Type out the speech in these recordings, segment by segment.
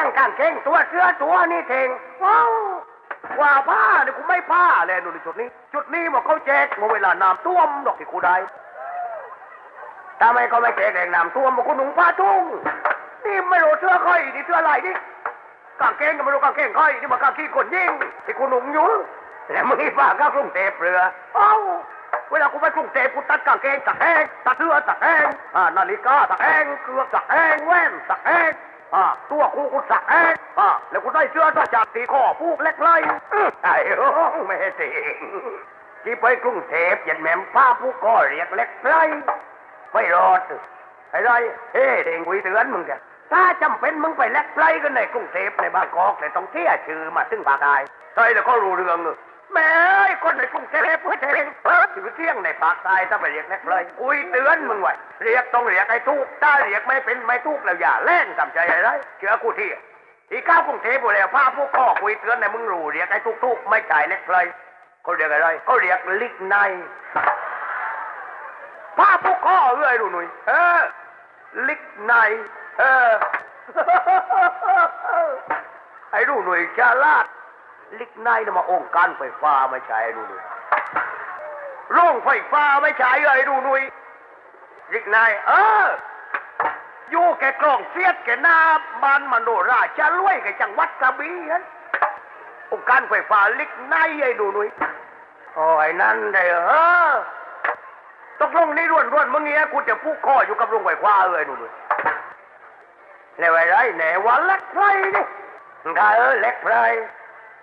ยังกางเกงตัวเสื้อตัวนี่เทงว้าวว่าผ้าเนี่ยกูไม่ผ้าเลยดูดิจุดนี้ จุดนี้บอกเขาแจกเมื่อเวลาน้ำท่วมดอกที่กูได้ทำไมเขาไม่แจกแรงน้ำท่วมบอกกูหนุ่งผ้าทุ่งนี่ไม่รู้เสื้อใครนี่เสื้ออะไรนี่กางเกงก็ไม่รู้กางเกงใครนี่มันกางเกงคนยิ่งที่กูหนุ่งอยู่แล้วมึงอีฟ้าก็กรุงเทพเรือเอ้าเวลากูไปกรุงเทพกูตัดกางเกงตักแห้งตัดเสื้อตักแห้งอ่านาฬิกาตักแห้งเกลือตักแห้งแว่นตักแห้ง อ่าตัวกูกูตักแห้งอ่าแล้วกูได้เสื้อตัวจากตีข้อผูกเล็กเลยอื้อไอ้โอ้ไม่จริงที่ไปกรุงเทพยันแม่มป้าผู้ก่อเรียกเล็กไรไม่รอดไอ้ไรเฮ้เด้งกุยเตือนมึงแกถ้าจำเป็นมึงไปเล็กไรกันในกรุงเทพในบางกอกแต่ต้องเที่ยชื่อมาถึงภาคใต้ใช่แล้วก็รู้เรื่องเนอะ แม่ไอ้คนในกรุงเทพเพื่อเทงเพิดอยู่เที่ยงในปากตายถ้าไปเรียกเล็กเลยอุ้ยเตือนมึงไว้เรียกต้องเรียกไอ้ทุกถ้าเรียกไม่เป็นไม่ทุกแล้วอย่าเล่นทำใจอะไรเชื่อกูที่อีก้าวกรุงเทพอยู่แล้วพาพวกข้อคุยเตือนในมึงรู้เรียกไอ้ทุกทุกไม่จ่ายเล็กเลยเขาเรียกอะไรเขาเรียกลิกในพาพวกข้อเอ้ยดูหนุ่ยเออลิกในเออไอ้ดูหนุ่ยชาลาด ลิกไนน์มาองค์การไฟฟ้าไม่ใช่ดูหนุ่ยโรงไฟฟ้าไม่ใช่เลยดูหนุ่ยลิกไนน์เอออยู่แกกลองเสียดแกหน้าบานมโนราชาลุยแกจังหวัดกระบี่นั้นองค์การไฟฟ้าลิกไนน์ไอ้ดูหนุ่ยโอ้ยนั่นได้เออตกลงนี่ร่วนร่วนๆมึงเนี้กูจะพูกข้ออยู่กับโรงไฟฟ้าเอ้ยดูหนุ่ยแล้วไอ้ไรแหนวันเล็กไพรนี่ถ้าเออเล็กไพร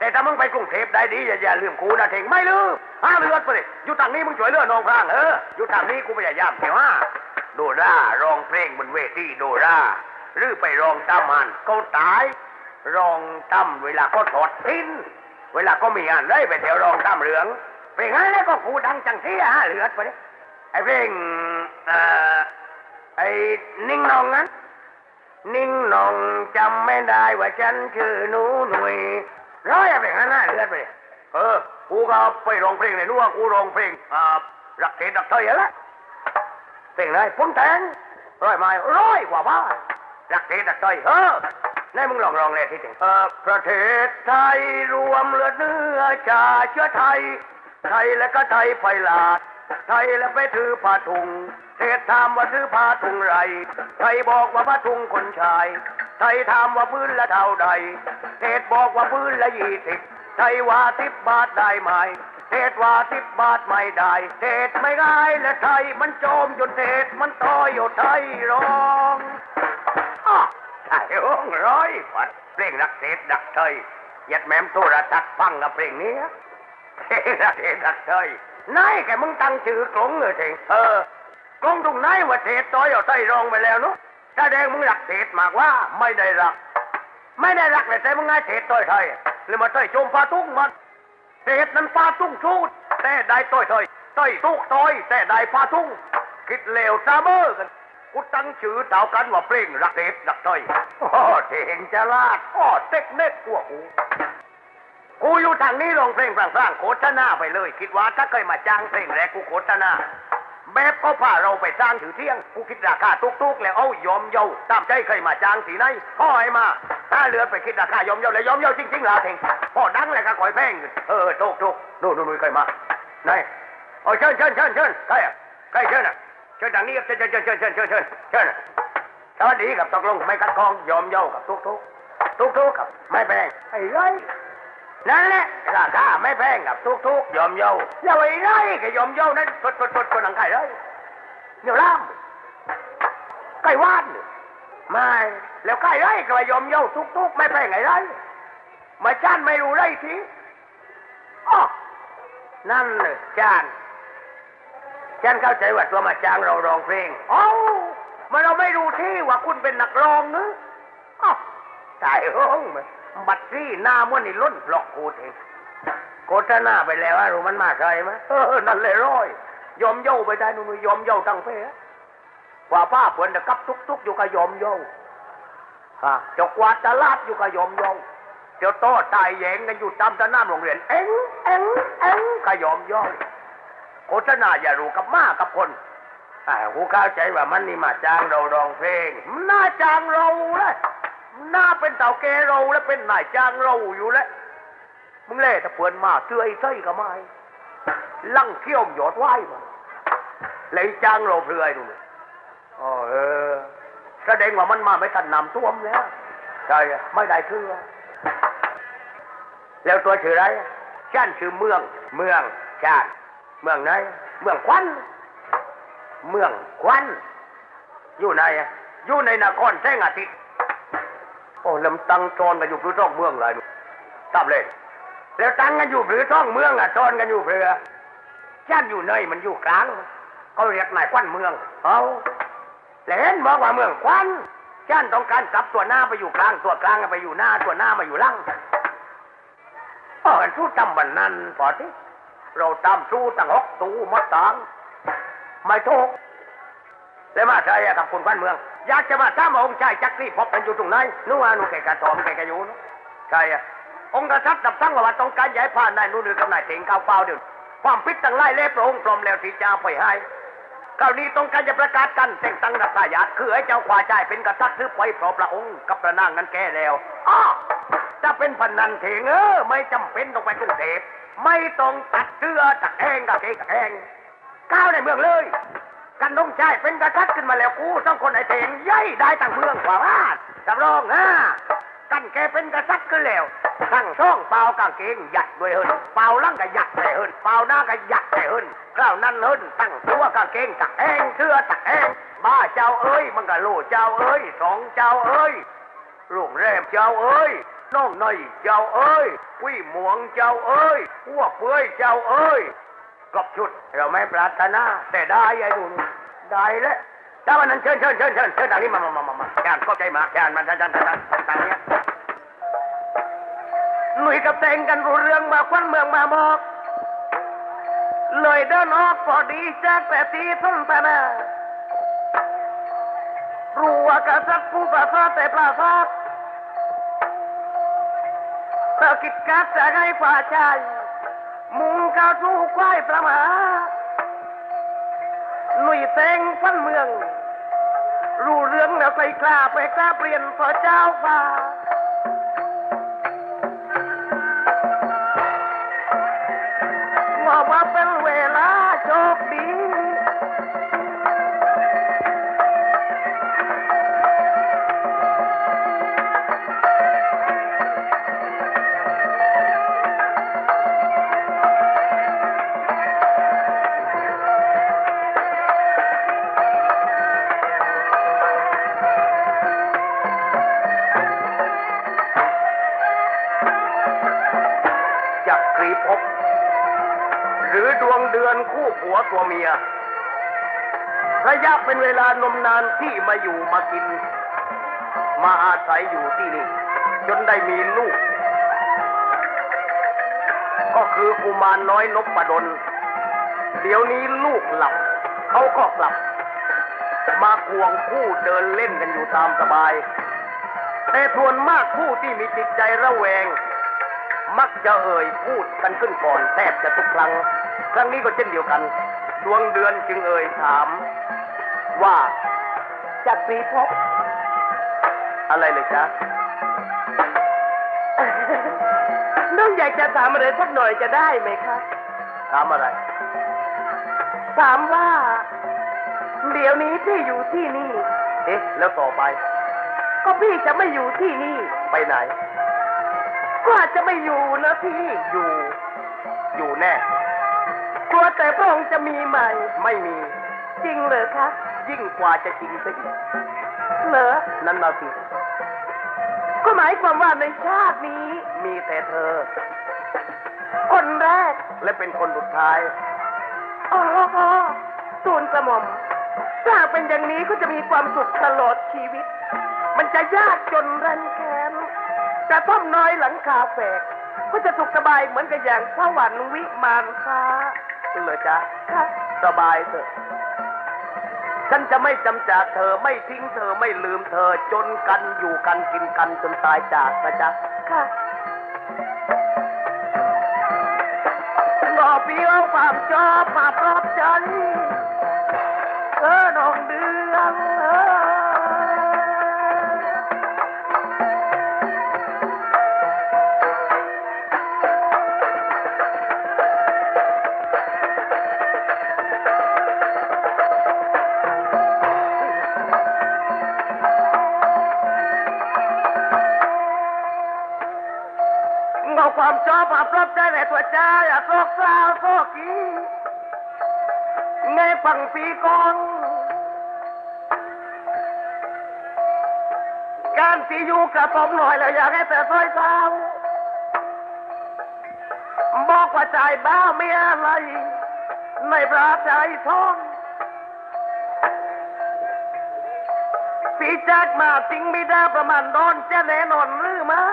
แต่ถ้ามึงไปกรุงเทพได้ดีอย่าอย่าลืมกูนะเถงไม่ลืมห้ามเลือดไปเลยอยู่ทางนี้มึงช่วยเลือดนองพรางเอออยู่ทางนี้กูพยายามเดี๋ยวว่าโดราร้องเพลงบนเวทีโดราหรือไปร้องตามมันเขาตายร้องตามเวลาเขาถอดทิ้นเวลาเขามีงานเลยไปแถวร้องตามเหลืองเพลงนั้นแล้วก็กูดังจังเสียฮะเลือดไปเลยไอ้เพลงเอ่อไอ้นิ่งนองนั้นนิ่งนองจำไม่ได้ว่าฉันชื่อหนูหนุ่ย ร้อยอะไรงั้นน่ะเลือดไปเออกูก็ไปร้องเพลงในนู้นกูร้องเพลงอ่ารักเทศรักเทยอะไรเพลงอะไรพุ่นแทงร้อยไม้ร้อยกว่าบ้ารักเทศรักเทยเออไหนมึงลองร้องเลยที่ถึงเออประเทศไทยรวมเลือดเนื้อชาเชื้อไทย ไทยและก็ไทยไฟลาดไทยและไปถือผ้าถุงเทศถามว่าถือผ้าถุงไร ไทยบอกว่าผ้าถุงคนชาย ไทยถามว่าพื้นละเท่าใดเทศบอกว่าพื้นละยี่สิบไทยว่าสิบบาทได้ไหมเทศว่าสิบบาทไม่ได้ เทศไม่ได้และไทยมันโจมจนเทศมันต่อยอยู่ไทยร้องอ้อไทยร้องร้อยวัดเพลงรักเทศรักไทยยัดแม่มโทระทัศน์ฟังกับเพลงนี้เพลงรักเทศรักไทยนายแกมึงตั้งชื่อกลงเลยเถงเออกลงตรงไหนว่าเทศต่อยเอาไทยร้องไปแล้วเนาะ ถ้าแดงมึงรักเทศมากว่าไม่ได้รัก ไม่ได้รักเลยแต่มึงไงเทศต่อยไทยเลยมาต่อยโจมฟาตุ้งมันเทศนั้นฟาตุ้งชูดแต่ได้ต่อยไทยต่อยตุกต่อยแต่ได้ฟาตุ้งคิดเลวซาเบอร์กันกูตั้งชื่อเท่ากันว่าเพลงรักเทศรักไทยโอ้เทงจะลาดโอ้เต็กเน็กกว่ากูกูอยู่ทางนี้ลองเพลงพร่างๆโฆษณาไปเลย คิดว่าถ้าเคยมาจ้างเพลงแรกกูโฆษณา แบบเขาพาเราไปสร้างถือเที่ยงกูคิดราคาตุกๆ แล้วเอายอมเยาตามใจเคยมาจ้างสีไหนพ่อให้มาถ้าเลือดไปคิดราคายอมเยาแล้วยอมเยาจริงๆลาเถงพ่อดังเลยก็คอยแพงเออตุกตุกดูดูดูเคยมาไหนโอ้เชิญเชิญเชิญเชิญใครอะใครเชิญอะเชิญทางนี้ครับเชิญเชิญเชิญเชิญเชิญเชิญเชิญเชิญสวัสดีครับตกลงไม่คัดคองยอมเยากับตุกตุกตุกตุกครับไม่แพงไอ้ไร นั่นแหละราคาไม่แพงกับทุกทุกๆยอมเยาแล้วไอ้ไรก็ยอมเยานั้นสดสดสดคนหนังไก่เลยเหนียวล่ามไก่ว่านไม่แล้วไก่ไรก็มายอมเยาทุกทุกๆไม่แพ้ไงไรมาจานไม่รู้ไรทีอ๋อนั่นเลยจานฉันเข้าใจว่าตัวมาจ้างเราร้องเพลงเอ้ามันเราไม่รู้ที่ว่าคุณเป็นนักร้องเนึอ๋อตายห้องมัน บัตรที่หน้าม้วนนี่ล้นปลอกกูเองโฆษณาไปแล้วว่ารู้มันมาใครไหมเออนั่นเลยร้อยยอมเย้าไปได้นู่นยอมเย้าตั้งเพะว่าป้าเพื่อนจะกับทุกๆอยู่กับยอมเย้าฮะจ้ากวาดตลาดอยู่กับยอมเย้าเจ้าโต้ตายแยงกันอยู่ตามสนามโรงเรียนเอ็งเอ็งเอ็งกับยอมเย้าโฆษณาอย่ารู้กับมากับคนอ่ากูเข้าใจว่ามันนี่มาจ้างเราร้องเพลงมันน่าจ้างเราเลย หน้าเป็นเต่าแกเราและเป็นนายจ้างเราอยู่แล้วมึงเล่ถ้าเปื่อนมาเตื้อยไส้ก็ไม่ลั่งเขี้ยวหยอดไหวมาเลยจ้างเราเปลือยดูเลยอ๋อเออแสดงว่ามันมาไม่ทันนำท่วมแล้วใช่ไม่ได้เชื่อแล้วตัวชื่ออะไรชาติชื่อเมือง เมืองชาติเมืองไหนเมืองควัน เมืองควัน อยู่ไหนอะอยู่ในนครแสงอาทิตย์ โอ้ลำตังตอนกันอยู่หรือท้องเมืองเลยทราบเลยแล้วตังกันอยู่หรือท้องเมืองอะตอนกันอยู่เรือชาติอยู่เนยมันอยู่กลางเขาเรียกนายควันเมืองเอาแล้วเห็นบอกว่าเมืองควันชาติต้องการกลับตัวหน้าไปอยู่กลางตัวกลางไปอยู่หน้าตัวหน้ามาอยู่ล่างเออสู้ตำบันนั้นพอที่เราตามสู้ตั้งหกตูมาตังไม่ถูกแล้วมาใช่อะกับคุณบ้านเมือง อยากจะมาถ้ามองค์ชายจักรีพบกันอยู่ตรงไหนนู่นว่านู่นแกกระถอมแกกระยูนใช่อะองค์กษัตริย์ดับทั้งว่าต้องการย้ายผ่านนายนู่นหรือกับนายเถงข้าวเปล่าเดี๋ยวความพิษตั้งไล่เล่พระองค์พรมแล้วที่จะเอาไปให้คราวนี้ต้องการจะประกาศกันแต่งตั้งนักทายาคือให้เจ้าควาชายเป็นกษัตริย์ถือไปพราะพระองค์กับพระนางนั้นแก่แล้วอ้อจะเป็นพันนันเถงเออไม่จำเป็นต้องไปกรุงเทพไม่ต้องตัดเสื้อตัดแห้งกับเกงกับแห้งก้าวในเมืองเลย กันต้องใช้เป็นกษัตริย์ขึ้นมาแล้วกูต้องคนไอ้เถงย่อยได้ตั้งเมืองกว่าบ้านจำลองนะกันแกเป็นกษัตริย์ขึ้นแล้วตั้งช่องเปล่ากางเกงหยัดด้วยเฮินเปล่าล่างก็หยัดใส่เฮินเปล่าหน้าก็หยัดใส่เฮินคราวนั้นเฮินตั้งตัวกางเกงตักแหงเสื้อตักแหงบ้าเจ้าเอ้ยมันก็โลเจ้าเอ้ยสองเจ้าเอ้ยโรงแรมเจ้าเอ้ยน้องในอยเจ้าเอ้ยวิหมวงเจ้าเอ้ยหัวเปื่อยเจ้าเอ้ย กอบชุด เราไม่ปรารถนาแต่ได้ไอ้ดูได้แล้วถ้าวันนั้นเชิญเชิญเชิญเชิญเชิญทางนี้มามามามามาแกนก็ใจมาแกนมันชันชันชันชันทางนี้หนุ่ยกับเตงกันรู้เรื่องมาควันเมืองมาบอกเลยเดินออกพอดีจากแต่ทีทุ่นตานารู้ว่ากษัตริย์ผู้ประสริฐแต่ปราศาสเราคิดกัดจะให้ฝ่าชายมุง กาจูกควายประมาหนุ่ยแตงฟันเมือง รู้เรื่องแล้วใส่กล้าไปกล้าเปลี่ยนพอเจ้าฟ้าว่าว่าเป็น หรือดวงเดือนคู่ผัวตัวเมีย ระยะเป็นเวลานมนานที่มาอยู่มากิน มาอาศัยอยู่ที่นี่ จนได้มีลูก ก็คือกุมารน้อยนพดลเดี๋ยวนี้ลูกหลับเขาก็กลับ มาควงคู่เดินเล่นกันอยู่ตามสบาย แต่ทวนมากผู้ที่มีจิตใจระแวง มักจะเอ่ยพูดกันขึ้นก่อนแทบจะทุกครั้ง ครั้งนี้ก็เช่นเดียวกัน ดวงเดือนจึงเอ่ยถาม ว่าจากปีพบ อะไรเลยจ๊ะน้องอยากจะถามอะไรสักหน่อยจะได้ไหมคะถามอะไร ถามว่า เดี๋ยวนี้พี่อยู่ที่นี่ เอ๊ะ แล้วต่อไป ก็พี่จะไม่อยู่ที่นี่ ไปไหน ก็อาจจะไม่อยู่นะพี่ อยู่ อยู่แน่ กลัวแต่พระองค์จะมีใหม่ ไม่มี จริงเหรอคะยิ่งกว่าจะจริงซะอีกเหรอนั่นมาสิก็หมายความว่าในชาตินี้มีแต่เธอ คนแรกและเป็นคนสุดท้ายอ๋อตูนกระหม่อมถ้าเป็นอย่างนี้ก็จะมีความสุขตลอดชีวิต มันจะยากจนรันแค้นกระท่อมน้อยหลังคาแฝกก็จะสุขสบายเหมือนกับอย่างสวรรค์วิมานฟ้า เลยจ๊ะค่ะสบายเถอะ ฉันจะไม่จำจากเธอไม่ทิ้งเธอไม่ลืมเธอ จนกันอยู่กันกินกันจนตายจากนะจ๊ะค่ะรอพี่เอาความชอบมาปลอบใจ ปีก่อนการที่อยู่กับผมหน่อยแล้วอยากให้แต่ซอยเศร้าบอกว่าใจบ้าไม่อะไรในพระใจท้องพี่จักมาจริงไม่ได้ประมาณนอนจะแน่นอนหรือไม่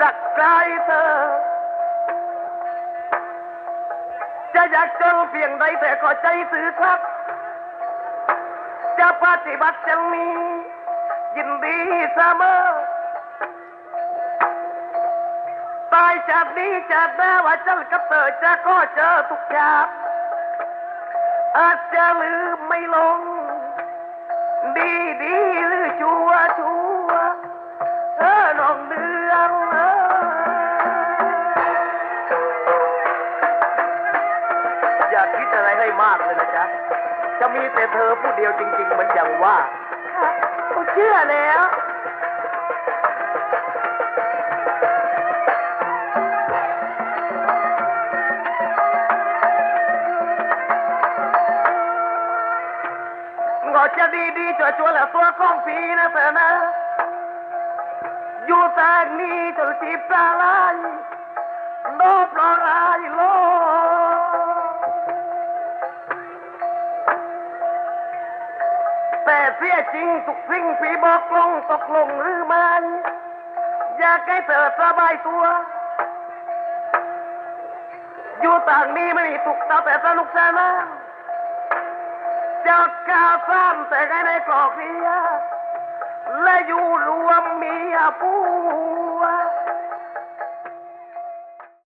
รักใครเธอ จะอยากจนเพียงใดแต่ขอใจสื่อครับ จะปฏิบัติจังนี้ ยินดีเสมอตายจากนี้จะแม้ว่าเจ้ากับเธอจะก็เจอทุกอย่างอาจจะลืม มีแต่เธอผู้เดียวจริงๆเหมือนอย่างว่ากูเชื่อแล้วก็จะดีดีๆจัวๆแล้วตัวของพี่นะเธอนะ อยู่แต่นี้จนจีบตาลายโนบรอรายโล แต่เสียจริงทุกสิ่งพี่บอกลงตกลงหรือไม่อยากให้เธอสบายตัว อยู่ต่างนี้ไม่มีทุกข์แต่สนุกสนานจัดกาซ้ำแต่ให้ในกรอกเรียและอยู่รวมมีผัว